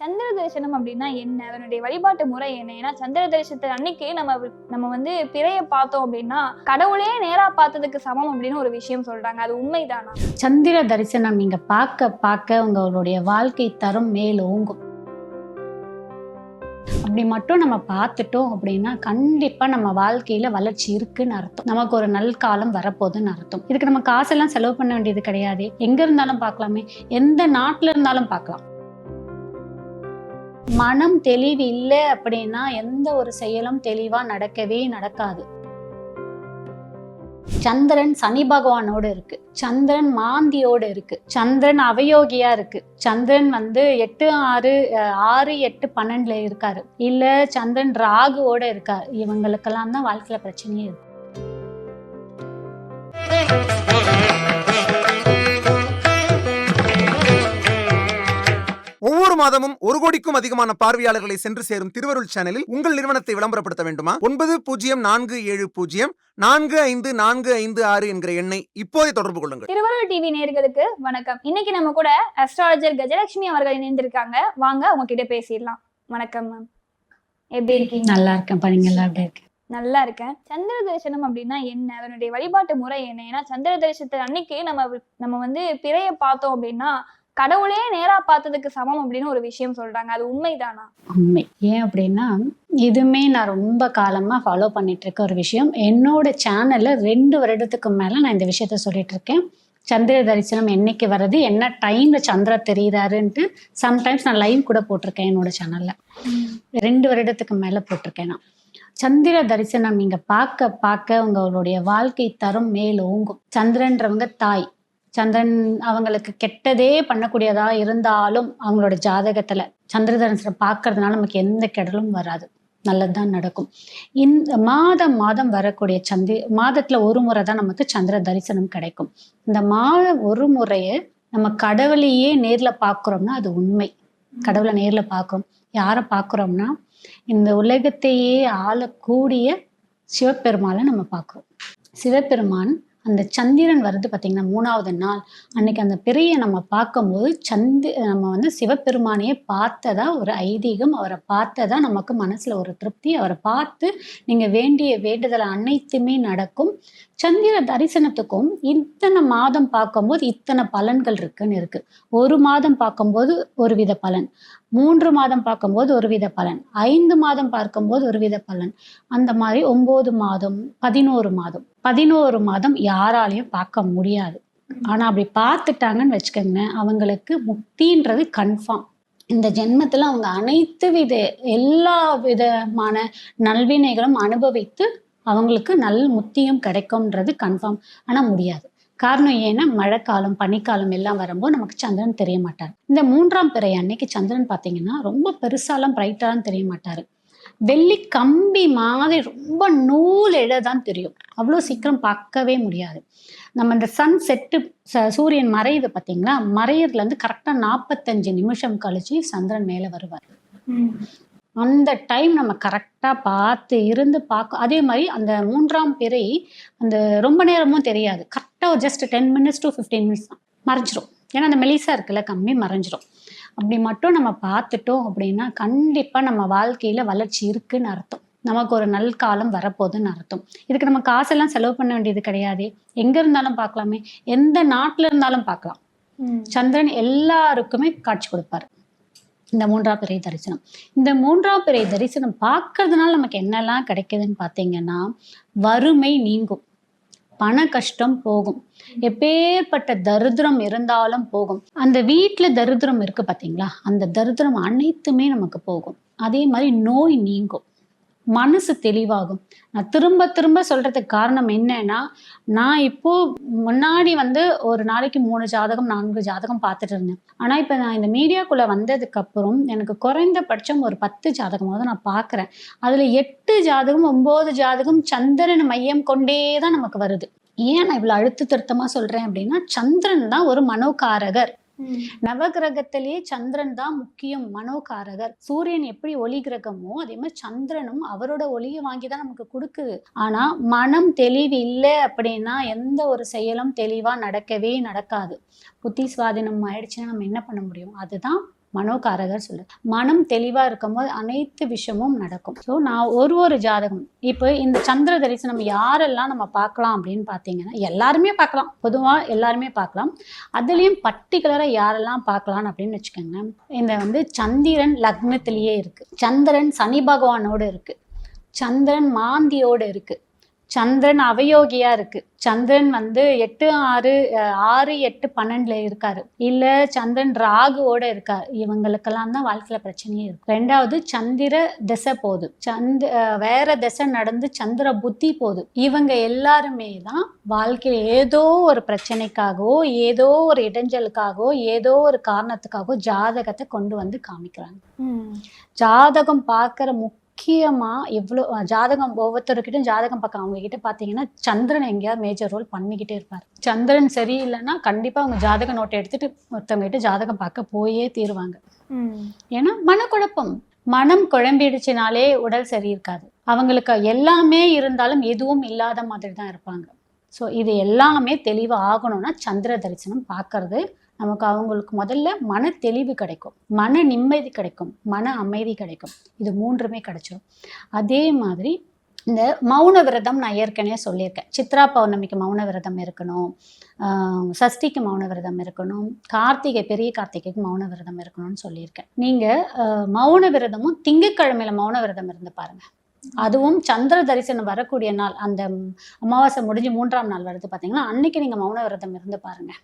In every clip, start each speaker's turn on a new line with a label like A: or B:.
A: சந்திர தரிசனம் அப்படின்னா என்ன? அதனுடைய வழிபாட்டு முறை என்ன? ஏன்னா சந்திர தரிசனத்தை அன்னைக்கு நம்ம நம்ம வந்து பிறைய பார்த்தோம் அப்படின்னா கடவுளே நேரா பார்த்ததுக்கு சமம் அப்படின்னு ஒரு விஷயம் சொல்றாங்க. அது உண்மைதானா?
B: சந்திர தரிசனம் நீங்க பார்க்க பார்க்க உங்களுடைய வாழ்க்கை தரம் மேலோங்கும் அப்படி மட்டும் நம்ம பார்த்துட்டோம் அப்படின்னா கண்டிப்பா நம்ம வாழ்க்கையில வளர்ச்சி இருக்குன்னு அர்த்தம். நமக்கு ஒரு நல் காலம் வரப்போகுதுன்னு அர்த்தம். இதுக்கு நம்ம காசெல்லாம் செலவு பண்ண வேண்டியது கிடையாது. எங்க இருந்தாலும் பார்க்கலாமே. எந்த நாட்டுல இருந்தாலும் பார்க்கலாம். மனம் தெளிவு இல்லை அப்படின்னா எந்த ஒரு செயலும் தெளிவாக நடக்கவே நடக்காது. சந்திரன் சனி பகவானோட இருக்கு. சந்திரன் மாந்தியோடு இருக்கு. சந்திரன் அவயோகியா இருக்கு. சந்திரன் வந்து எட்டு ஆறு ஆறு எட்டு பன்னெண்டுல இருக்காரு. இல்ல சந்திரன் ராகுவோட இருக்காரு. இவங்களுக்கெல்லாம் தான் வாழ்க்கையில பிரச்சனையே இருக்கு.
C: மாதமும் ஒரு கோடிக்கும் அதிகமான பார்வையாளர்களை சென்று சேரும் திருவருள் சேனலில் உங்கள் நிறுவனத்தை விளம்பரப்படுத்த வேண்டுமா? ஒன்பது பூஜ்ஜியம் நான்கு ஏழு பூஜ்ஜியம் நான்கு ஐந்து நான்கு ஐந்து ஆறு என்கிற எண்ணை இப்போதே தொடர்பு கொள்ளுங்கள்.
A: திருவள்ளுவர் டிவி நேர்களுக்கு வணக்கம். இன்னைக்கு நம்ம கூட அஸ்ட்ராலஜர் கஜலட்சுமி அவர்கள் இணைந்திருக்காங்க. வாங்க உங்ககிட்ட பேசிடலாம். வணக்கம் மேம் எப்படி இருக்கீங்க?
B: நல்லா இருக்கேன் எல்லாம் எப்படி இருக்கு?
A: நல்லா இருக்கேன். சந்திர தரிசனம் அப்படின்னா என்ன? அதனுடைய வழிபாட்டு முறை என்ன? ஏன்னா சந்திர தரிசனத்தை அன்னைக்கு நம்ம நம்ம வந்து பிறைய பார்த்தோம் அப்படின்னா கடவுளே நேரா பார்த்ததுக்கு சமம் அப்படின்னு ஒரு விஷயம் சொல்றாங்க. அது உண்மைதானா?
B: உண்மை. ஏன் அப்படின்னா இதுவுமே நான் ரொம்ப காலமா ஃபாலோ பண்ணிட்டு இருக்க ஒரு விஷயம். என்னோட சேனல்ல ரெண்டு வருடத்துக்கு மேல நான் இந்த விஷயத்த சொல்லிட்டு இருக்கேன். சந்திர தரிசனம் என்னைக்கு வருது என்ன டைம்ல சந்திர தெரியுறாருன்ட்டு சம்டைம்ஸ் நான் லைவ் கூட போட்டிருக்கேன் என்னோட சேனல்ல ரெண்டு வருடத்துக்கு மேல போட்டிருக்கேன் நான். சந்திர தரிசனம் நீங்க பார்க்க பார்க்க உங்களுடைய வாழ்க்கை தரம் மேலோங்கும். சந்திரன்றவங்க தாய். சந்திரன் அவங்களுக்கு கெட்டதே பண்ணக்கூடியதா இருந்தாலும் அவங்களோட ஜாதகத்துல சந்திர பார்க்கறதுனால நமக்கு எந்த கெடலும் வராது. நல்லதுதான் நடக்கும். இந்த மாதம் மாதம் வரக்கூடிய சந்தி மாதத்துல ஒரு முறை தான் நமக்கு சந்திர தரிசனம் கிடைக்கும். இந்த மாத ஒரு முறையை நம்ம கடவுளையே நேர்ல பார்க்குறோம்னா அது உண்மை. கடவுளை நேர்ல பார்க்குறோம். யாரை பார்க்குறோம்னா இந்த உலகத்தையே ஆளக்கூடிய சிவபெருமானை நம்ம பார்க்குறோம். சிவபெருமான் அந்த சந்திரன் வருது பார்த்தீங்கன்னா மூணாவது நாள். அன்னைக்கு அந்த பிறையை நம்ம பார்க்கும்போது சந்தி நம்ம வந்து சிவபெருமானையே பார்த்ததா ஒரு ஐதீகம் அவரை பார்த்ததா நமக்கு மனசுல ஒரு திருப்தி. அவரை பார்த்து நீங்க வேண்டிய வேண்டுதல் அனைத்துமே நடக்கும். சந்திர தரிசனத்துக்கும் இத்தனை மாதம் பார்க்கும்போது இத்தனை பலன்கள் இருக்குன்னு இருக்கு. ஒரு மாதம் பார்க்கும்போது ஒரு வித பலன். மூன்று மாதம் பார்க்கும்போது ஒரு வித பலன். ஐந்து மாதம் பார்க்கும்போது ஒரு வித பலன். அந்த மாதிரி ஒம்பது மாதம் பதினோரு மாதம். பதினோரு மாதம் யாராலையும் பார்க்க முடியாது. ஆனா அப்படி பார்த்துட்டாங்கன்னு வச்சுக்கோங்களேன் அவங்களுக்கு முக்தின்றது கன்ஃபார்ம் இந்த ஜென்மத்தில் அவங்க அனைத்து வித எல்லா விதமான நல்வினைகளும் அனுபவித்து அவங்களுக்கு நல் முத்தியும் கிடைக்கும்ன்றது கன்ஃபார்ம் ஆனால் முடியாது. காரணம் ஏன்னா மழைக்காலம் பனிக்காலம் எல்லாம் வரும்போது நமக்கு சந்திரன் தெரிய மாட்டார். இந்த மூன்றாம் பிறை அன்னைக்கு சந்திரன் பார்த்தீங்கன்னா ரொம்ப பெருசாலாம் பிரைட்டாலாம் தெரிய மாட்டார். வெள்ளி கம்பி மாதிரி ரொம்ப நூல் தான் தெரியும். அவ்வளோ சீக்கிரம் பார்க்கவே முடியாது. நம்ம இந்த சன் செட்டு சூரியன் மறையுது பார்த்தீங்களா மறையறதுல இருந்து கரெக்டாக நாற்பத்தஞ்சு நிமிஷம் கழிச்சு சந்திரன் மேலே வருவார். அந்த டைம் நம்ம கரெக்டாக பார்த்து இருந்து பார்க்க அதே மாதிரி அந்த மூன்றாம் பிறை அந்த ரொம்ப நேரமும் தெரியாது. கரெக்டாக just ten minutes to fifteen minutes தான். மறைஞ்சிரும். ஏன்னா அந்த மெலிசா இருக்குல்ல கம்மி மறைஞ்சிரும். அப்படி மட்டும் நம்ம பார்த்துட்டோம் அப்படின்னா கண்டிப்பாக நம்ம வாழ்க்கையில் வளர்ச்சி இருக்குன்னு அர்த்தம். நமக்கு ஒரு நல் காலம் வரப்போகுதுன்னு அர்த்தம். இதுக்கு நம்ம காசெல்லாம் செலவு பண்ண வேண்டியது கிடையாது. எங்கே இருந்தாலும் பார்க்கலாமே. எந்த நாட்டில் இருந்தாலும் பார்க்கலாம். சந்திரன் எல்லாருக்குமே காட்சி கொடுப்பாரு. இந்த மூன்றாம் பிறை தரிசனம். இந்த மூன்றாம் பிறை தரிசனம் பார்க்கறதுனால நமக்கு என்னெல்லாம் கிடைக்குதுன்னு பார்த்தீங்கன்னா வறுமை நீங்கும். பண கஷ்டம் போகும். எப்பேற்பட்ட தரித்திரம் இருந்தாலும் போகும். அந்த வீட்டில் தரித்திரம் இருக்கு பார்த்தீங்களா அந்த தரித்திரம் அனைத்துமே நமக்கு போகும். அதே மாதிரி நோய் நீங்கும். மனசு தெளிவாகும். நான் திரும்ப திரும்ப சொல்றதுக்கு காரணம் என்னன்னா நான் இப்போ முன்னாடி வந்து ஒரு நாளைக்கு மூணு ஜாதகம் நான்கு ஜாதகம் பார்த்துட்டு இருந்தேன். ஆனா இப்போ நான் இந்த மீடியாக்குள்ள வந்ததுக்கு அப்புறம் எனக்கு குறைந்தபட்சம் ஒரு பத்து ஜாதகமாவது நான் பார்க்குறேன். அதுல எட்டு ஜாதகம் ஒன்பது ஜாதகம் சந்திரன் மையம் கொண்டே தான் நமக்கு வருது. ஏன் நான் இவ்வளோ அழுத்த திருத்தமாக சொல்கிறேன் அப்படின்னா சந்திரன் தான் ஒரு மனோகாரகர். நவகிரகத்திலேயே சந்திரன் தான் முக்கியம் மனோகாரகர். சூரியன் எப்படி ஒளி கிரகமோ அதே மாதிரி சந்திரனும் அவரோட ஒளியை வாங்கி தான் நமக்கு கொடுக்குது. ஆனா மனம் தெளிவு இல்லை அப்படின்னா எந்த ஒரு செயலும் தெளிவா நடக்கவே நடக்காது. புத்தி சுவாதீனம் ஆயிடுச்சுன்னா நம்ம என்ன பண்ண முடியும்? அதுதான் மனோகாரகர் சொல்லு மனம் தெளிவா இருக்கும்போது அனைத்து விஷயமும் நடக்கும். ஸோ நான் ஒரு ஒரு ஜாதகம் இப்போ இந்த சந்திர தரிசனம் யாரெல்லாம் நம்ம பார்க்கலாம் அப்படின்னு பார்த்தீங்கன்னா எல்லாருமே பார்க்கலாம். பொதுவாக எல்லாருமே பார்க்கலாம். அதுலேயும் பர்டிகுலராக யாரெல்லாம் பார்க்கலாம் அப்படின்னு வச்சுக்கோங்க இந்த வந்து சந்திரன் லக்னத்திலேயே இருக்கு. சந்திரன் சனி பகவானோட இருக்கு. சந்திரன் மாந்தியோடு இருக்குது சந்திரன் அவயோகியா இருக்கு. சந்திரன் வந்து எட்டு ஆறு ஆறு எட்டு பன்னெண்டுல இருக்காரு. இல்ல சந்திரன் ராகுவோட இருக்காரு. இவங்களுக்கெல்லாம் தான் வாழ்க்கையில பிரச்சனையே இருக்கு. ரெண்டாவது சந்திர திசை போகுது. சந்த வேற திசை நடந்து சந்திர புத்தி போகுது. இவங்க எல்லாருமே தான் வாழ்க்கையில ஏதோ ஒரு பிரச்சனைக்காகவோ ஏதோ ஒரு இடைஞ்சலுக்காகவோ ஏதோ ஒரு காரணத்துக்காகவோ ஜாதகத்தை கொண்டு வந்து காமிக்கிறாங்க. ஜாதகம் பார்க்குற முக்கியமா எவ்வளோ ஜாதகம் ஒவ்வொருத்தருக்கிட்டும் ஜாதகம் பார்க்க அவங்க கிட்ட பார்த்தீங்கன்னா சந்திரன் எங்கேயாவது மேஜர் ரோல் பண்ணிக்கிட்டே இருப்பார். சந்திரன் சரியில்லைன்னா கண்டிப்பா அவங்க ஜாதக நோட்டை எடுத்துட்டு ஒருத்தவங்க கிட்ட ஜாதகம் பார்க்க போயே தீருவாங்க. ஏன்னா மனக்குழப்பம். மனம் குழம்பிடுச்சுனாலே உடல் சரி இருக்காது அவங்களுக்கு எல்லாமே இருந்தாலும் எதுவும் இல்லாத மாதிரி தான் இருப்பாங்க. ஸோ இது எல்லாமே தெளிவாக ஆகணும்னா சந்திர தரிசனம் பார்க்கறது நமக்கு அவங்களுக்கு முதல்ல மன தெளிவு கிடைக்கும். மன நிம்மதி கிடைக்கும். மன அமைதி கிடைக்கும். இது மூன்றுமே கிடைச்சிடும் அதே மாதிரி இந்த மௌன விரதம் நான் ஏற்கனவே சொல்லியிருக்கேன். சித்ரா பௌர்ணமிக்கு மௌன விரதம் இருக்கணும். சஷ்டிக்கு மௌன விரதம் இருக்கணும். கார்த்திகை பெரிய கார்த்திகைக்கு மௌன விரதம் இருக்கணும்னு சொல்லியிருக்கேன். நீங்கள் மௌன விரதமும் திங்கக்கிழமையில் மௌன விரதம் இருந்து பாருங்கள் அதுவும் சந்திர தரிசனம் வரக்கூடிய நாள் அந்த அமாவாசை முடிஞ்சு மூன்றாம் நாள் வருது பார்த்தீங்கன்னா அன்னைக்கு நீங்கள் மௌன விரதம் இருந்து பாருங்கள்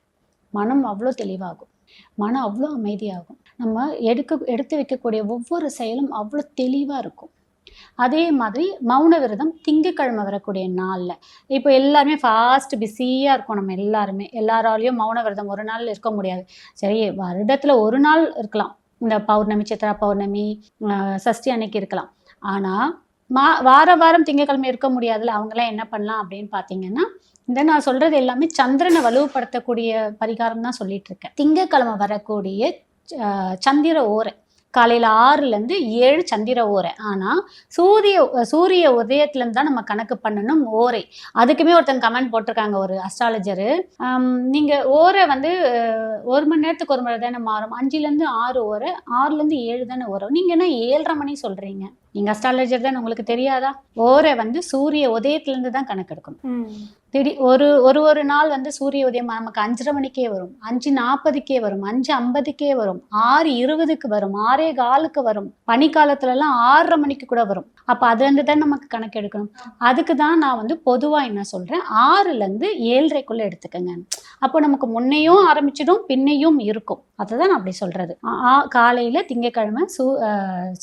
B: மனம் அவ்வளோ தெளிவாகும். மனம் அவ்வளோ அமைதியாகும். நம்ம எடுக்க எடுத்து வைக்கக்கூடிய ஒவ்வொரு செயலும் அவ்வளோ தெளிவாக இருக்கும். அதே மாதிரி மௌன விரதம் திங்கக்கிழமை வரக்கூடிய நாளில். இப்போ எல்லாருமே ஃபாஸ்ட் பிஸியாக இருக்கும் நம்ம எல்லாருமே. எல்லாராலையும் மௌன விரதம் ஒரு நாள் இருக்க முடியாது. சரி வருடத்தில் ஒரு நாள் இருக்கலாம். இந்த பௌர்ணமி சித்ரா பௌர்ணமி சஷ்டி அன்னைக்கு இருக்கலாம். ஆனால் மா வார வாரம் திங்கக்கிழமை இருக்க முடியாதுல அவங்களாம் என்ன பண்ணலாம் அப்படின்னு பார்த்தீங்கன்னா இந்த நான் சொல்றது எல்லாமே சந்திரனை வலுவப்படுத்தக்கூடிய பரிகாரம் தான் சொல்லிட்டு இருக்கேன் திங்கக்கிழமை வரக்கூடிய சந்திர ஓரை. காலையில ஆறுல இருந்து ஏழு சந்திர ஓரை. ஆனா சூரிய சூரிய உதயத்துல இருந்து தான் நம்ம கணக்கு பண்ணணும் ஓரை. அதுக்குமே ஒருத்தங்க கமெண்ட் போட்டிருக்காங்க ஒரு அஸ்ட்ராலஜரு நீங்க ஓரை வந்து ஒரு மணி நேரத்துக்கு ஒரு மணி தானே மாறும். அஞ்சுல இருந்து ஆறு ஓரை ஆறுல இருந்து ஏழு தானே ஓரம் நீங்க என்ன ஏழரை மணி சொல்றீங்க? நீங்க அஸ்ட்ராலஜர் தான் உங்களுக்கு தெரியாதா? ஓரை வந்து சூரிய உதயத்துல இருந்து தான் கணக்கெடுக்கணும். திடீர் ஒரு ஒரு ஒரு நாள் வந்து சூரிய உதயம் நமக்கு அஞ்சரை மணிக்கே வரும். அஞ்சு நாற்பதுக்கே வரும். அஞ்சு ஐம்பதுக்கே வரும். ஆறு இருபதுக்கு வரும். ஆறே காலுக்கு வரும். பனிக்காலத்துல எல்லாம் ஆறரை மணிக்கு கூட வரும். அப்ப அதுலேருந்து தான் நமக்கு கணக்கு எடுக்கணும். அதுக்கு தான் நான் வந்து பொதுவா என்ன சொல்றேன்? ஆறுல இருந்து ஏழரைக்குள்ள எடுத்துக்கங்க. அப்போ நமக்கு முன்னையும் ஆரம்பிச்சிடும் பின்னையும் இருக்கும். அதுதான் நான் அப்படி சொல்றது. காலையில் காலையில திங்கக்கிழமை சூ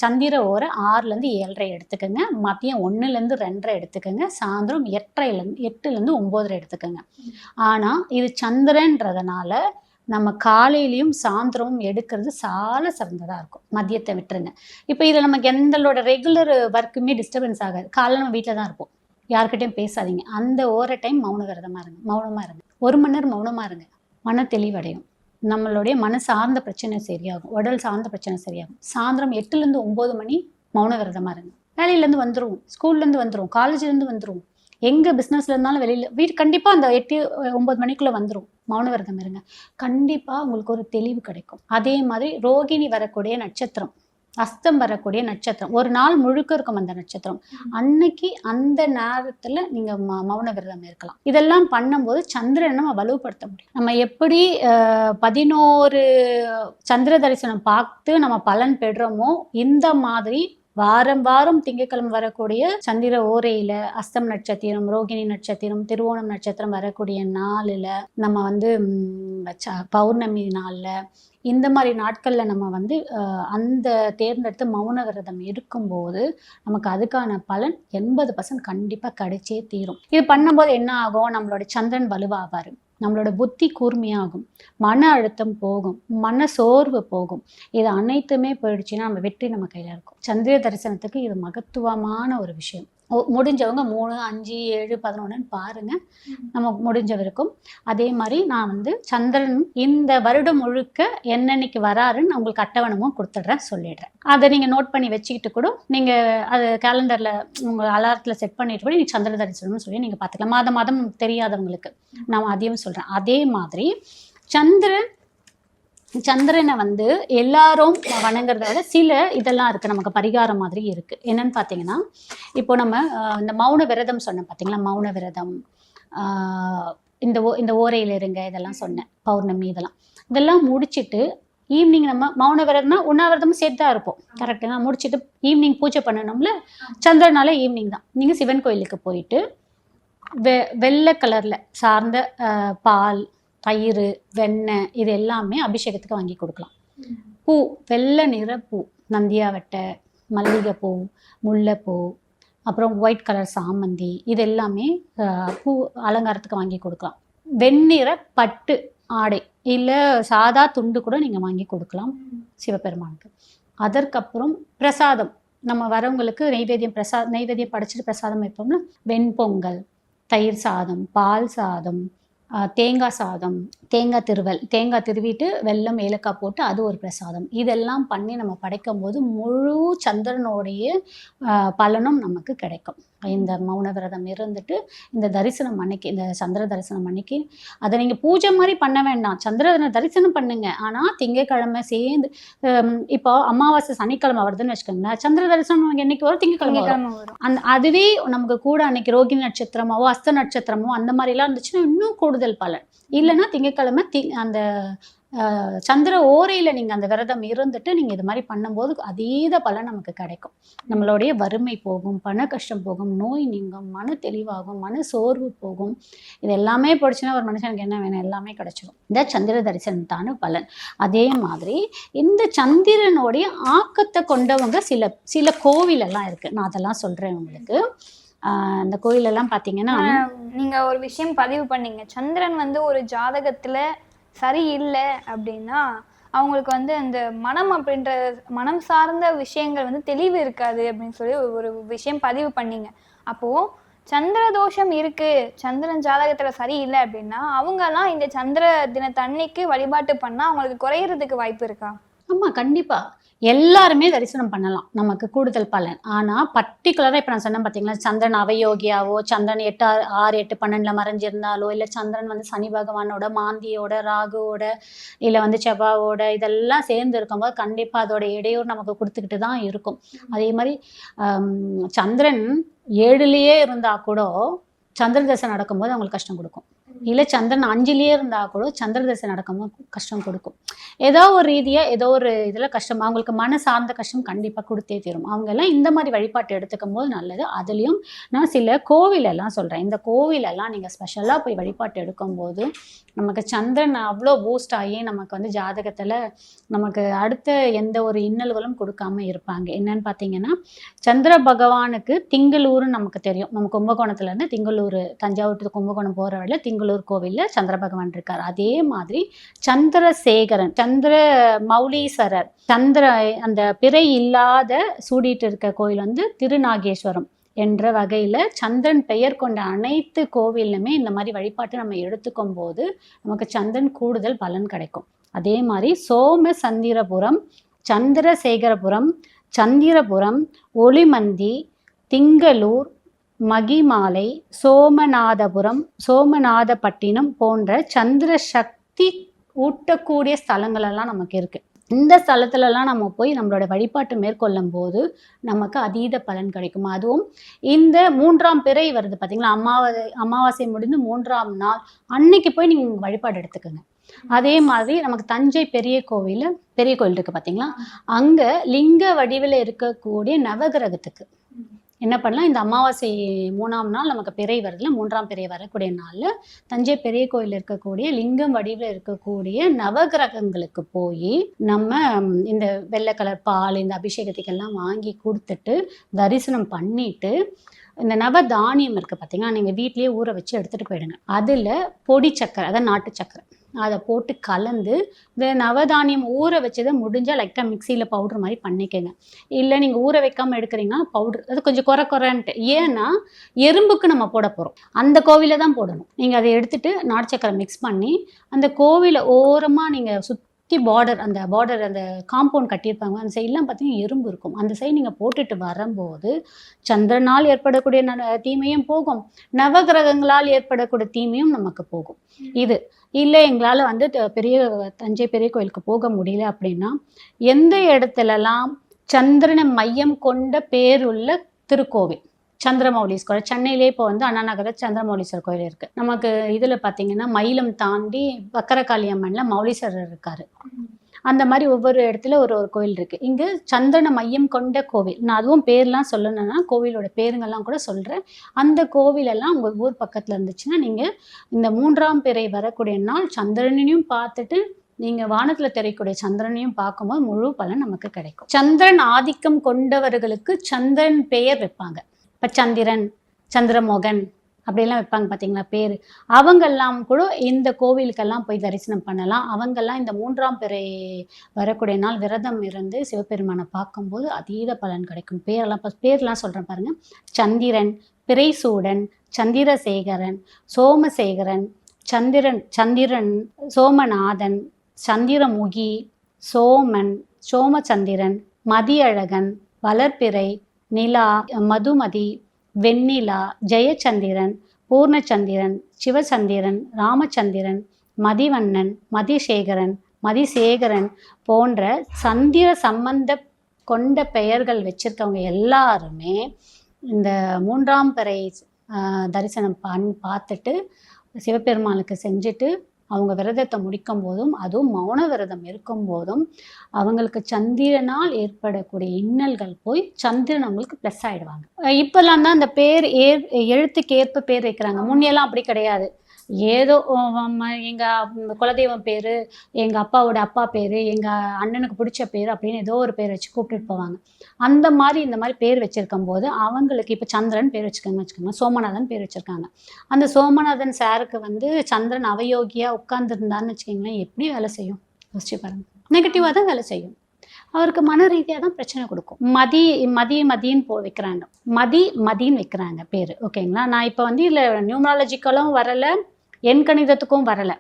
B: சந்திர ஓரை ஆறுல இருந்து ஏழரை எடுத்துக்கோங்க. மதியம் ஒன்றுலேருந்து இருந்து ரெண்டரை எடுத்துக்கோங்க. சாயந்தரம் எட்டரைல இருந்து ஒம்போதரை எடுத்துக்கோங்க. ஆனால் இது சந்திரன்றதுனால நம்ம காலையிலையும் சாயந்தரமும் எடுக்கிறது சால சிறந்ததாக இருக்கும். மதியத்தை விட்டுருங்க. இப்போ இதில் நமக்கு எந்தளோட ரெகுலர் ஒர்க்குமே டிஸ்டர்பன்ஸ் ஆகாது. காலைல நம்ம வீட்டில் தான் இருப்போம். யார்கிட்டயும் பேசாதீங்க. அந்த ஓர டைம் மௌன விரதமாக இருங்க. மௌனமாக இருங்க. ஒரு மணி நேரம் மௌனமாக இருங்க. மன தெளிவடையும். நம்மளுடைய மன சார்ந்த பிரச்சனை சரியாகும். உடல் சார்ந்த பிரச்சனை சரியாகும். சாயந்தரம் எட்டுலேருந்து ஒம்பது மணி மௌன விரதமாக இருங்க. வேலையிலேருந்து வந்துடுவோம் வந்துருவோம். வந்துடுவோம் காலேஜ்லேருந்து வந்துடுவோம் வந்துருவோம். எங்க பிசினஸ்ல இருந்தாலும் வெளியில வீட்டு கண்டிப்பா அந்த எட்டு அஹ், ஒன்பது மணிக்குள்ள வந்துரும். மௌன விரதம் இருங்க. கண்டிப்பா உங்களுக்கு ஒரு தெளிவு கிடைக்கும். அதே மாதிரி ரோகிணி வரக்கூடிய நட்சத்திரம் அஸ்தம் வரக்கூடிய நட்சத்திரம் ஒரு நாள் முழுக்க இருக்கும் அந்த நட்சத்திரம். அன்னைக்கு அந்த நேரத்துல நீங்க மௌன விரதம் இருக்கலாம். இதெல்லாம் பண்ணும்போது சந்திரனை நம்ம வலுப்படுத்த முடியும். நம்ம எப்படி பதினோரு சந்திர தரிசனம் பார்த்து நம்ம பலன் பெறுறோமோ இந்த மாதிரி வாரம் வாரம் திங்கட்கிழமை வரக்கூடிய சந்திர ஓரையில அஸ்தம் நட்சத்திரம் ரோகிணி நட்சத்திரம் திருவோணம் நட்சத்திரம் வரக்கூடிய நாளில் நம்ம வந்து ச- பௌர்ணமி நாளில் இந்த மாதிரி நாட்களில் நம்ம வந்து அந்த தேர்ந்தெடுத்து மௌன விரதம் இருக்கும்போது நமக்கு அதுக்கான பலன் எண்பது பர்சன்ட் கண்டிப்பாக கிடைச்சே தீரும். இது பண்ணும்போது என்ன ஆகும்? நம்மளோட சந்திரன் வலுவாவாரு. நம்மளோட புத்தி கூர்மையாகும். மன அழுத்தம் போகும். மன சோர்வு போகும். இது அனைத்துமே போயிடுச்சுன்னா நம்ம வெற்றி நம்ம கையில இருக்கும். சந்திர தரிசனத்துக்கு இது மகத்துவமான ஒரு விஷயம். முடிஞ்சவங்க மூணு அஞ்சு ஏழு பதினொன்றுன்னு பாருங்க. நம்ம முடிஞ்சவருக்கும். அதே மாதிரி நான் வந்து சந்திரன் இந்த வருடம் முழுக்க என்னன்னைக்கு வராருன்னு உங்களுக்கு அட்டவணமும் கொடுத்துட்றேன் சொல்லிடுறேன். அதை நீங்க நோட் பண்ணி வச்சுக்கிட்டு கூட நீங்க அது கேலண்டர்ல உங்க அலாரத்துல செட் பண்ணிட்டு கூட நீங்க சந்திர தரிசனம்னு சொல்லி நீங்க பார்த்துக்கலாம். மாதம் மாதம் தெரியாதவங்களுக்கு நான் அதையும் சொல்றேன். அதே மாதிரி சந்திரன் சந்திரனை வந்து எல்லாரும் வணங்குறத விட சில இதெல்லாம் இருக்கு நமக்கு பரிகாரம் மாதிரி இருக்கு. என்னன்னு பார்த்தீங்கன்னா இப்போ நம்ம இந்த மௌன விரதம் சொன்னேன் பார்த்தீங்களா மௌன விரதம் இந்த ஓ இந்த ஓரையில் இருங்க இதெல்லாம் சொன்னேன் பௌர்ணமி இதெல்லாம். இதெல்லாம் முடிச்சுட்டு ஈவினிங் நம்ம மௌன விரதம்னா உண்ணாவிரதமும் சேர்த்து தான் இருப்போம். கரெக்டாக முடிச்சுட்டு ஈவினிங் பூஜை பண்ணணும்ல? சந்திரனால ஈவினிங் தான். நீங்கள் சிவன் கோயிலுக்கு போயிட்டு வெ வெள்ளை கலரில் சார்ந்த பால் தயிர் வெண்ணெய் இது எல்லாமே அபிஷேகத்துக்கு வாங்கி கொடுக்கலாம். பூ வெள்ளை நிற பூ நந்தியாவட்டை மல்லிகைப்பூ முல்லைப்பூ அப்புறம் ஒயிட் கலர் சாமந்தி இது எல்லாமே பூ அலங்காரத்துக்கு வாங்கி கொடுக்கலாம். வெண்ணிற பட்டு ஆடை இல்லை சாதா துண்டு கூட நீங்கள் வாங்கி கொடுக்கலாம் சிவபெருமானுக்கு. அதற்கப்புறம் பிரசாதம். நம்ம வரவங்களுக்கு நெய்வேத்தியம் பிரசாத் நெய்வேத்தியம் படைச்சிட்டு பிரசாதம் வைப்போம்ல? வெண்பொங்கல் தயிர் சாதம் பால் சாதம் தேங்காய் சாதம் தேங்காய் திருவல் தேங்காய் திருவிட்டு வெல்லம் ஏலக்காய் போட்டு அது ஒரு பிரசாதம். இதெல்லாம் பண்ணி நம்ம படைக்கும் போது முழு சந்திரனுடைய பலனும் நமக்கு கிடைக்கும். இந்த மௌன விரதம் இருந்துட்டு இந்த தரிசனம் அன்னைக்கு இந்த சந்திர தரிசனம் அன்னைக்கு அதை நீங்கள் பூஜை மாதிரி பண்ண வேண்டாம். சந்திர தரிசனம் பண்ணுங்க. ஆனால் திங்கக்கிழமை சேர்ந்து இப்போ அமாவாசை சனிக்கிழமை வருதுன்னு வச்சுக்கோங்களேன். சந்திர தரிசனம் நமக்கு என்னைக்கு வரும்? திங்கக்கிழமை வரும். அந்த அதுவே நமக்கு கூட அன்னைக்கு ரோகிணி நட்சத்திரமாவோ அஸ்த நட்சத்திரமோ அந்த மாதிரிலாம் இருந்துச்சுன்னா இன்னும் கூடுதல் பலன். இல்லைன்னா திங்கக்கிழமை தி அந்த சந்திர ஓரையில் நீங்கள் அந்த விரதம் இருந்துட்டு நீங்கள் இது மாதிரி பண்ணும்போது அதீத பலன் நமக்கு கிடைக்கும். நம்மளுடைய வறுமை போகும் பண கஷ்டம் போகும் நோய் நீங்கும் மன தெளிவாகும் மன சோர்வு போகும். இது எல்லாமே போடுச்சுன்னா ஒரு மனுஷனுக்கு என்ன வேணும்? எல்லாமே கிடைச்சிடும் இந்த சந்திர தரிசனத்தான பலன். அதே மாதிரி இந்த சந்திரனுடைய ஆக்கத்தை கொண்டவங்க சில சில கோவில் எல்லாம் இருக்கு. நான் அதெல்லாம் சொல்றேன் உங்களுக்கு. ஆஹ் இந்த கோயில் எல்லாம் பாத்தீங்கன்னா
A: ஆஹ் நீங்க ஒரு விஷயம் பதிவு பண்ணீங்க. சந்திரன் வந்து ஒரு ஜாதகத்துல சரியில்லை அப்படின்னா அவங்களுக்கு வந்து அந்த மனம் அப்படின்ற மனம் சார்ந்த விஷயங்கள் வந்து தெளிவு இருக்காது அப்படின்னு சொல்லி ஒரு- விஷயம் பதிவு பண்ணீங்க. அப்போ சந்திர தோஷம் இருக்கு. சந்திரன் ஜாதகத்துல சரியில்லை அப்படின்னா அவங்கெல்லாம் இந்த சந்திர தினத்தன்னைக்கு வழிபாட்டு பண்ணா அவங்களுக்கு குறையறதுக்கு வாய்ப்பு இருக்கா?
B: ஆமா கண்டிப்பா. எல்லாருமே தரிசனம் பண்ணலாம். நமக்கு கூடுதல் பலன். ஆனா பர்டிகுலரா இப்ப நான் சொன்னேன் பாத்தீங்களா சந்திரன் அவயோகியாவோ சந்திரன் எட்டு ஆறு ஆறு எட்டு பன்னெண்டுல மறைஞ்சிருந்தாலோ இல்ல சந்திரன் வந்து சனி பகவானோட மாந்தியோட ராகுவோட இல்ல வந்து செவ்வாவோட இதெல்லாம் சேர்ந்து இருக்கும்போது கண்டிப்பா அதோட இடையூறு நமக்கு கொடுத்துக்கிட்டு தான் இருக்கும். அதே மாதிரி சந்திரன் ஏழுலயே இருந்தா கூட சந்திர தசை நடக்கும்போது அவங்களுக்கு கஷ்டம் கொடுக்கும். இல்லை சந்திரன் அஞ்சிலேயே இருந்தா கூட சந்திர தசை நடக்கும்போது கஷ்டம் கொடுக்கும். ஏதோ ஒரு ரீதியா ஏதோ ஒரு இதுல கஷ்டம் அவங்களுக்கு மன சார்ந்த கஷ்டம் கண்டிப்பா கொடுத்தே தீரும். அவங்க எல்லாம் இந்த மாதிரி வழிபாட்டு எடுத்துக்கும் போது நல்லது. அதுலயும் நான் சில கோவில் எல்லாம் சொல்றேன். இந்த கோவில் எல்லாம் நீங்க ஸ்பெஷலா போய் வழிபாட்டு எடுக்கும்போது நமக்கு சந்திரன் அவ்வளோ பூஸ்ட் ஆகி நமக்கு வந்து ஜாதகத்தில் நமக்கு அடுத்த எந்த ஒரு இன்னல்களும் கொடுக்காம இருப்பாங்க. என்னன்னு பார்த்தீங்கன்னா சந்திர பகவானுக்கு திங்களூர்னு நமக்கு தெரியும். நம்ம கும்பகோணத்துலேருந்து திங்களூர் தஞ்சாவூர் கும்பகோணம் போகிற வழியில் திங்களூர் கோவிலில் சந்திர பகவான் இருக்கார். அதே மாதிரி சந்திரசேகரன் சந்திர மௌலீஸ்வரர் சந்திர அந்த பிறை இல்லாத சூடிட்டு இருக்க கோயில் வந்து திருநாகேஸ்வரம். என்ற வகையில் சந்திரன் பெயர் கொண்ட அனைத்து கோவிலுமே இந்த மாதிரி வழிபாட்டு நம்ம எடுத்துக்கும் போது நமக்கு சந்திரன் கூடுதல் பலன் கிடைக்கும். அதே மாதிரி சோம சந்திரபுரம் சந்திரசேகரபுரம் சந்திரபுரம் ஒளிமந்தி திங்களூர் மகிமாலை சோமநாதபுரம் சோமநாதப்பட்டினம் போன்ற சந்திர சக்தி ஊட்டக்கூடிய ஸ்தலங்கள் எல்லாம் நமக்கு இருக்குது இந்த ஸ்தலத்துலலாம் நம்ம போய் நம்மளோட வழிபாட்டு மேற்கொள்ளும் போது நமக்கு அதீத பலன் கிடைக்கும். அதுவும் இந்த மூன்றாம் பிறை வருது பார்த்தீங்களா அமாவாசை அமாவாசை முடிந்து மூன்றாம் நாள் அன்னைக்கு போய் நீங்கள் வழிபாடு எடுத்துக்கோங்க. அதே மாதிரி நமக்கு தஞ்சை பெரிய கோவிலில் பெரிய கோயில் இருக்கு பார்த்தீங்களா அங்க லிங்க வடிவில் இருக்கக்கூடிய நவகிரகத்துக்கு என்ன பண்ணலாம்? இந்த அமாவாசை மூணாம் நாள் நமக்கு பிறை வருதுல மூன்றாம் பிறை வரக்கூடிய நாள்ல தஞ்சை பெரிய கோயில் இருக்கக்கூடிய லிங்கம் வடிவில் இருக்கக்கூடிய நவகிரகங்களுக்கு போய் நம்ம இந்த வெள்ளை கலர் பால் இந்த அபிஷேகத்துக்கெல்லாம் வாங்கி கொடுத்துட்டு தரிசனம் பண்ணிட்டு இந்த நவ தானியம் இருக்கு பார்த்தீங்கன்னா நீங்கள் வீட்லேயே ஊற வச்சு எடுத்துகிட்டு போயிடுங்க. அதில் பொடி சக்கரை அதான் நாட்டு சக்கரை. அதை போட்டு கலந்து இந்த நவதானியம் ஊற வச்சதை முடிஞ்சால் லைட்டாக மிக்சியில் பவுடர் மாதிரி பண்ணிக்கோங்க. இல்லை நீங்கள் ஊற வைக்காமல் எடுக்கிறீங்கன்னா பவுடர் அது கொஞ்சம் குறை குறைன்ட்டு ஏன்னா எறும்புக்கு நம்ம போட போகிறோம் அந்த கோவில தான் போடணும். நீங்கள் அதை எடுத்துட்டு நாட்டு சக்கரை மிக்ஸ் பண்ணி அந்த கோவிலை ஓரமாக நீங்கள் சுத் சுற்றி பார்டர் அந்த பார்டர் அந்த காம்பவுண்ட் கட்டியிருப்பாங்க. அந்த சைட்லாம் பார்த்தீங்கன்னா எறும்பு இருக்கும். அந்த சைடு நீங்கள் போட்டுட்டு வரும்போது சந்திரனால் ஏற்படக்கூடிய ந- தீமையும் போகும். நவகிரகங்களால் ஏற்படக்கூடிய தீமையும் நமக்கு போகும். இது. இல்லை எங்களால் வந்து பெரிய தஞ்சை பெரிய கோயிலுக்கு போக முடியல அப்படின்னா எந்த இடத்துலலாம் சந்திரனை மையம் கொண்ட பேருள்ள திருக்கோவில். சந்திரமௌலீஸ்வரர் சென்னையிலே இப்போ வந்து அண்ணா நகர சந்திரமௌலீஸ்வரர் கோயில் இருக்கு. நமக்கு இதுல பாத்தீங்கன்னா மயிலம் தாண்டி பக்கரகாளி அம்மன்ல மௌலீஸ்வரர் இருக்காரு. அந்த மாதிரி ஒவ்வொரு இடத்துல ஒரு ஒரு கோயில் இருக்கு. இங்கு சந்திரனை மையம் கொண்ட கோவில். நான் அதுவும் பேர்லாம் சொல்லணும்னா கோவிலோட பேருங்கெல்லாம் கூட சொல்றேன். அந்த கோவில் எல்லாம் உங்க ஊர் பக்கத்துல இருந்துச்சுன்னா நீங்க இந்த மூன்றாம் பிறை வரக்கூடிய நாள் சந்திரனையும் பார்த்துட்டு நீங்க வானத்துல தெரியக்கூடிய சந்திரனையும் பார்க்கும்போது முழு பலன் நமக்கு கிடைக்கும். சந்திரன் ஆதிக்கம் கொண்டவர்களுக்கு சந்திரன் பெயர் வைப்பாங்க. இப்போ சந்திரன் சந்திரமோகன் அப்படிலாம் வைப்பாங்க பார்த்தீங்களா பேர். அவங்கெல்லாம் கூட இந்த கோவிலுக்கெல்லாம் போய் தரிசனம் பண்ணலாம். அவங்கெல்லாம் இந்த மூன்றாம் பிறை வரக்கூடிய நாள் விரதம் இருந்து சிவபெருமானை பார்க்கும்போது அதீத பலன் கிடைக்கும். பேரெல்லாம் ப- பேர்லாம் சொல்கிறேன் பாருங்கள் சந்திரன் பிறைசூடன் சந்திரசேகரன் சோமசேகரன் சந்திரன் சந்திரன் சோமநாதன் சந்திரமுகி சோமன் சோமச்சந்திரன் மதியழகன் வளர்பிறை நிலா மதுமதி வெண்ணிலா ஜெயச்சந்திரன் பூர்ணச்சந்திரன் சிவச்சந்திரன் ராமச்சந்திரன் மதிவண்ணன் மதிசேகரன் மதிசேகரன் போன்ற சந்திர சம்பந்த கொண்ட பெயர்கள் வச்சிருக்கவங்க எல்லாருமே இந்த மூன்றாம் பிறை தரிசனம் பண் பார்த்துட்டு சிவபெருமானுக்கு செஞ்சுட்டு அவங்க விரதத்தை முடிக்கும் போதும் அதுவும் மௌன விரதம் இருக்கும் போதும் அவங்களுக்கு சந்திரனால் ஏற்படக்கூடிய இன்னல்கள் போய் சந்திரன் அவங்களுக்கு ப்ளஸ் ஆயிடுவாங்க. இப்பெல்லாம் தான் அந்த பேர் ஏர் எழுத்துக்கு ஏற்ப பேர் வைக்கிறாங்க. முன்னையெல்லாம் அப்படி கிடையாது. ஏதோ எங்கள் எங்க குலதெய்வம் பேரு எங்க அப்பாவோட அப்பா பேரு எங்க அண்ணனுக்கு பிடிச்ச பேர் அப்படின்னு ஏதோ ஒரு பேர் வச்சு கூப்பிட்டுட்டு போவாங்க. அந்த மாதிரி இந்த மாதிரி பேர் வச்சிருக்கும் போது அவங்களுக்கு இப்போ சந்திரன் பேர் வச்சுக்கோங்க வச்சுக்கோங்க. சோமநாதன் பேர் வச்சிருக்காங்க. அந்த சோமநாதன் சாருக்கு வந்து சந்திரன் அவயோகியா உட்காந்துருந்தான்னு வச்சுக்கோங்களேன் எப்படி வேலை செய்யும்? யோசிச்சு பாருங்க. நெகட்டிவாக தான் வேலை செய்யும். அவருக்கு மன ரீதியாக தான் பிரச்சனை கொடுக்கும். மதி மதி மதின்னு போ வைக்கிறாங்க. மதி மதின்னு வைக்கிறாங்க பேர். ஓகேங்களா? நான் இப்போ வந்து இதில் நியூமராலஜிக்கலும் வரலை. என் கணிதத்துக்கும் வரலை.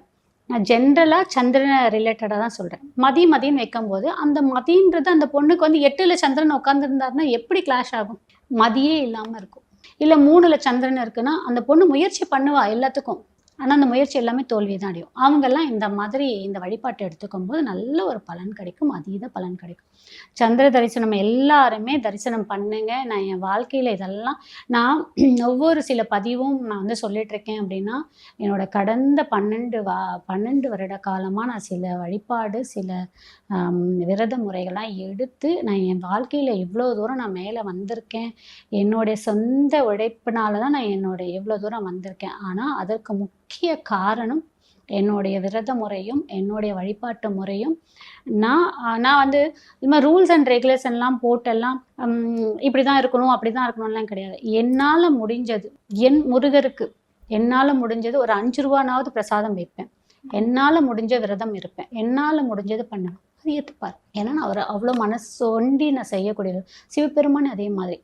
B: நான் ஜென்ரலாக சந்திரனை ரிலேட்டடாக தான் சொல்கிறேன் மதி மதின்னு வைக்கும்போது அந்த மதின்றது அந்த பொண்ணுக்கு வந்து எட்டில் சந்திரன் உட்காந்துருந்தாருன்னா எப்படி கிளாஷ் ஆகும்? மதியே இல்லாமல் இருக்கும். இல்லை மூணில் சந்திரன் இருக்குன்னா அந்த பொண்ணு முயற்சி பண்ணுவா எல்லாத்துக்கும். ஆனால் அந்த முயற்சி எல்லாமே தோல்வி தான் அடையும். அவங்கெல்லாம் இந்த மாதிரி இந்த வழிபாட்டை எடுத்துக்கும் போது நல்ல ஒரு பலன் கிடைக்கும். அதீத பலன் கிடைக்கும். சந்திர தரிசனம் எல்லாருமே தரிசனம் பண்ணுங்க. நான் என் வாழ்க்கையில் இதெல்லாம் நான் ஒவ்வொரு சில பதிவும் நான் வந்து சொல்லிட்டு இருக்கேன் அப்படின்னா என்னோட கடந்த பன்னெண்டு வா பன்னெண்டு வருட காலமாக நான் சில வழிபாடு சில விரத முறைகள்லாம் எடுத்து நான் என் வாழ்க்கையில் இவ்வளோ தூரம் நான் மேலே வந்திருக்கேன். என்னுடைய சொந்த உழைப்பினால தான் நான் என்னோட எவ்வளோ தூரம் வந்திருக்கேன். ஆனால் அதற்கு முக்கிய முக்கிய காரணம் என்னுடைய விரத முறையும் என்னுடைய வழிபாட்டு முறையும். நான் நான் வந்து இது மாதிரி ரூல்ஸ் அண்ட் ரெகுலேஷன்லாம் போட்டெல்லாம் ஹம், இப்படி தான் இருக்கணும் அப்படி தான் இருக்கணும்லாம் கிடையாது. என்னால் முடிஞ்சது என் முருகருக்கு என்னால் முடிஞ்சது ஒரு அஞ்சு ரூபானாவது பிரசாதம் வைப்பேன். என்னால் முடிஞ்ச விரதம் இருப்பேன். என்னால் முடிஞ்சது பண்ணணும். அது ஏற்றுப்பார் ஏன்னா அவர் அவ்வளோ மனசொண்டி நான் செய்யக்கூடியது சிவபெருமான் அதே மாதிரி.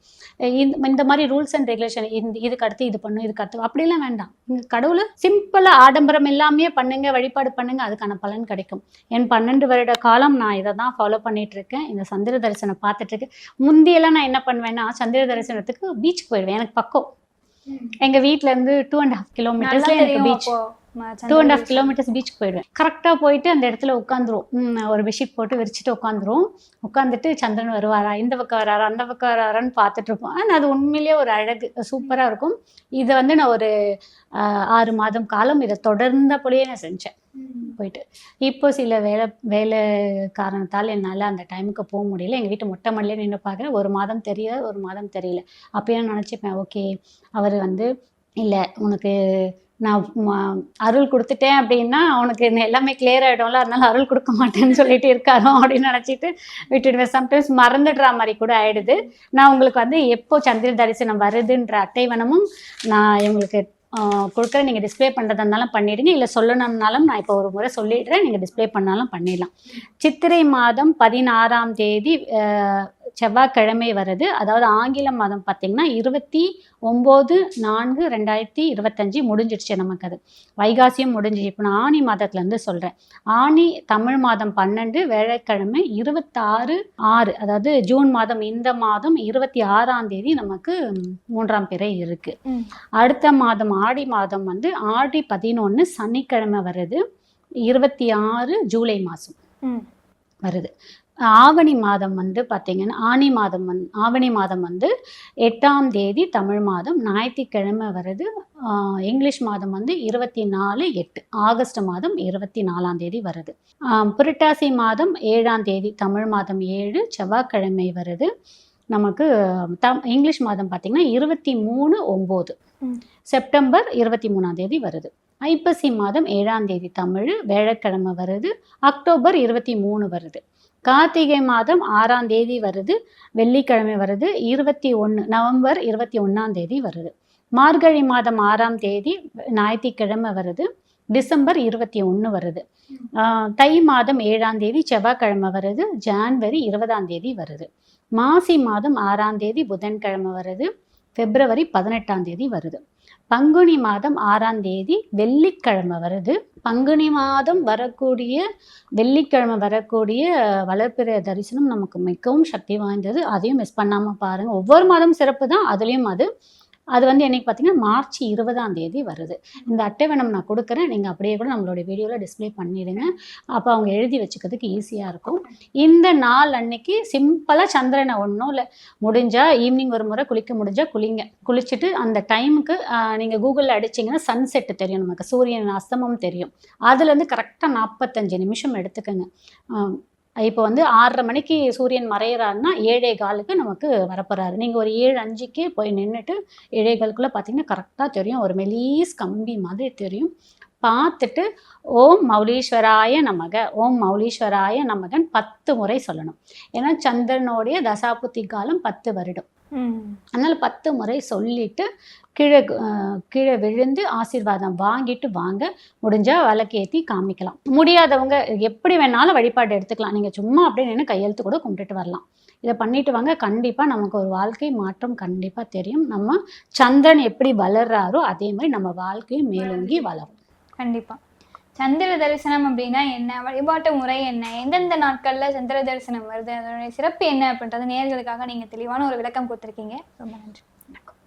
B: இந்த இந்த மாதிரி ரூல்ஸ் அண்ட் ரெகுலேஷன் இந்த இதுக்கு அடுத்து இது பண்ணும் இதுக்கு அடுத்து அப்படிலாம் வேண்டாம். கடவுளை சிம்பிளாக ஆடம்பரம் எல்லாமே பண்ணுங்க வழிபாடு பண்ணுங்க அதுக்கான பலன் கிடைக்கும். என் பன்னெண்டு வருட காலம் நான் இதை தான் ஃபாலோ பண்ணிட்டு இருக்கேன் இந்த சந்திர தரிசனம் பார்த்துட்டு இருக்கேன் முந்தியெல்லாம் நான் என்ன பண்ணுவேன்னா சந்திர தரிசனத்துக்கு பீச்சுக்கு போயிடுவேன். எனக்கு பக்கம். எங்க வீட்ல இருந்து டூ அண்ட் ஹாஃப் கிலோமீட்டர்ஸ்ல எனக்கு beach two and half. Kilometres பீச்சுக்கு போயிடுவேன். கரெக்டாக போயிட்டு அந்த இடத்துல உட்காந்துரும். ஒரு பெட்ஷீட் போட்டு விரிச்சிட்டு உட்காந்துரும். உட்காந்துட்டு சந்திரன் வருவாரா இந்த பக்கம் வராரா அந்த பக்கம் வராரான்னு பார்த்துட்டு இருப்போம். ஆனால் அது உண்மையிலேயே ஒரு அழகு சூப்பராக இருக்கும். இதை வந்து நான் ஒரு ஆறு மாதம் காலம் இதை தொடர்ந்தபடியே நான் செஞ்சேன். போயிட்டு. இப்போ சில வேலை வேலை காரணத்தால் என்னால் அந்த டைமுக்கு போக முடியல. எங்கள் வீட்டு மொட்டை மாடியிலே நின்று பார்க்குறேன். ஒரு மாதம் தெரியல ஒரு மாதம் தெரியல. அப்பயும் நினச்சிப்பேன் ஓகே அவர் வந்து இல்லை உனக்கு நான் அருள் கொடுத்துட்டேன் அப்படின்னா அவனுக்கு இந்த எல்லாமே கிளியர் ஆகிடும்ல அதனால அருள் கொடுக்க மாட்டேன்னு சொல்லிட்டு இருக்காரோ அப்படின்னு நினச்சிட்டு விட்டுடுவேன். சம்டைம்ஸ் மறந்துடுற மாதிரி கூட ஆயிடுது. நான் உங்களுக்கு வந்து எப்போ சந்திர தரிசனம் வருதுன்ற அட்டைவனமும் நான் இவங்களுக்கு கொடுக்குறேன். நீங்கள் டிஸ்ப்ளே பண்ணுறதா இருந்தாலும் பண்ணிடுங்க. இல்லை சொல்லணும்னாலும் நான் இப்போ ஒரு முறை சொல்லிடுறேன். நீங்கள் டிஸ்ப்ளே பண்ணாலும் பண்ணிடலாம். சித்திரை மாதம் பதினாறாம் தேதி செவ்வாய்க்கிழமை வருது அதாவது ஆங்கில மாதம் பார்த்தீங்கன்னா இருபத்தி ஒம்பது நான்கு ரெண்டாயிரத்தி இருபத்தஞ்சி முடிஞ்சிடுச்சு நமக்கு அது. வைகாசியும் முடிஞ்சிச்சு இப்போ நான் ஆணி மாதத்துலேருந்து சொல்கிறேன் ஆணி தமிழ் மாதம் பன்னெண்டு வேலைக்கிழமை இருபத்தாறு ஆறு. அதாவது ஜூன் மாதம் இந்த மாதம் இருபத்தி ஆறாம் தேதி நமக்கு மூன்றாம் பிறை இருக்கு.
A: ம்.
B: அடுத்த மாதம் ஆடி மாதம் வந்து ஆடி பதினொன்று சனிக்கிழமை வருது இருபத்தி ஆறு ஜூலை மாதம். வருது ஆவணி மாதம் வந்து பார்த்தீங்கன்னா ஆனி மாதம் வந்து ஆவணி மாதம் வந்து எட்டாம் தேதி தமிழ் மாதம் ஞாயிற்றுக்கிழமை வருது. இங்கிலீஷ் மாதம் வந்து இருபத்தி நாலு எட்டு ஆகஸ்ட் மாதம் இருபத்தி நாலாம் தேதி வருது. புரட்டாசி மாதம் ஏழாம் தேதி தமிழ் மாதம் ஏழு செவ்வாய்க்கிழமை வருது. நமக்கு தம் இங்கிலீஷ் மாதம் பார்த்திங்கன்னா இருபத்தி மூணு ஒம்பது. செப்டம்பர் இருபத்தி மூணாம் தேதி வருது. ஐப்பசி மாதம் ஏழாம் தேதி தமிழ் வேழக்கிழமை வருது. அக்டோபர் இருபத்தி மூணு வருது. கார்த்திகை மாதம் ஆறாம் தேதி வருது வெள்ளிக்கிழமை வருது இருபத்தி ஒன்று நவம்பர் இருபத்தி ஒன்றாம் தேதி வருது. மார்கழி மாதம் ஆறாம் தேதி ஞாயிற்றுக்கிழமை வருது டிசம்பர் இருபத்தி ஒன்று வருது. தை மாதம் ஏழாம் தேதி செவ்வாய்க்கிழமை வருது ஜான்வரி இருபதாம் தேதி வருது. மாசி மாதம் ஆறாம் தேதி புதன்கிழமை வருது பிப்ரவரி பதினெட்டாம் தேதி வருது. பங்குனி மாதம் ஆறாம் தேதி வெள்ளிக்கிழமை வருது. பங்குனி மாதம் வரக்கூடிய வெள்ளிக்கிழமை வரக்கூடிய வளர்ப்பிற தரிசனம் நமக்கு மிகவும் சக்தி வாய்ந்தது. அதையும் மிஸ் பண்ணாமல் பாருங்கள் ஒவ்வொரு மாதம் சிறப்பு தான் அதுலேயும் அது அது வந்து என்னைக்கு பார்த்தீங்கன்னா மார்ச் இருபதாம் தேதி வருது. இந்த அட்டைவணம் நான் கொடுக்குறேன். நீங்கள் அப்படியே கூட நம்மளோட வீடியோவில் டிஸ்ப்ளே பண்ணிடுங்க. அப்போ அவங்க எழுதி வச்சுக்கிறதுக்கு ஈஸியாக இருக்கும். இந்த நாள் அன்னைக்கு சிம்பிளாக சந்திரனை ஒன்றும் இல்லை முடிஞ்சால் ஈவினிங் ஒரு முறை குளிக்க முடிஞ்சால் குளிங்க. குளிச்சுட்டு அந்த டைமுக்கு நீங்கள் கூகுளில் அடிச்சிங்கன்னா சன்செட்டு தெரியும் நமக்கு. சூரியன் அஸ்தமம் தெரியும். அதுலேருந்து கரெக்டாக நாற்பத்தஞ்சு நிமிஷம் எடுத்துக்கோங்க. இப்போ வந்து ஆறரை மணிக்கு சூரியன் மறையிறாருன்னா ஏழே காலுக்கு நமக்கு வரப்போறாரு. நீங்கள் ஒரு ஏழு அஞ்சுக்கே போய் நின்றுட்டு ஏழே காலுக்குள்ளே பார்த்தீங்கன்னா கரெக்டாக தெரியும். ஒரு மெலீஸ் கம்பி மாதிரி தெரியும். பார்த்துட்டு ஓம் மௌலீஸ்வராய நமக ஓம் மௌலீஸ்வராய நமகன் பத்து முறை சொல்லணும். ஏன்னா சந்திரனுடைய தசாபுத்தி காலம் பத்து வருடம். அதனால் பத்து முறை சொல்லிட்டு கீழே கீழே விழுந்து ஆசீர்வாதம் வாங்கிட்டு வாங்க. முடிஞ்சால் விளக்கேற்றி காமிக்கலாம். முடியாதவங்க எப்படி வேணாலும் வழிபாடு எடுத்துக்கலாம். நீங்கள் சும்மா அப்படியே நின்று கையெழுத்து கூட கும்பிட்டுட்டு வரலாம். இதை பண்ணிட்டு வாங்க. கண்டிப்பாக நமக்கு ஒரு வாழ்க்கை மாற்றம் கண்டிப்பாக தெரியும். நம்ம சந்திரன் எப்படி வளர்றாரோ அதே மாதிரி நம்ம வாழ்க்கையும் மேலோங்கி. வளரும்.
A: கண்டிப்பா. சந்திர தரிசனம் அப்படின்னா என்ன? வழிபாட்டு முறை என்ன? எந்தெந்த நாட்கள்ல சந்திர தரிசனம் வருது? அதனுடைய சிறப்பு என்ன அப்படின்றது நேர்களுக்காக நீங்க தெளிவான ஒரு விளக்கம் கொடுத்துருக்கீங்க. ரொம்ப நன்றி. வணக்கம்.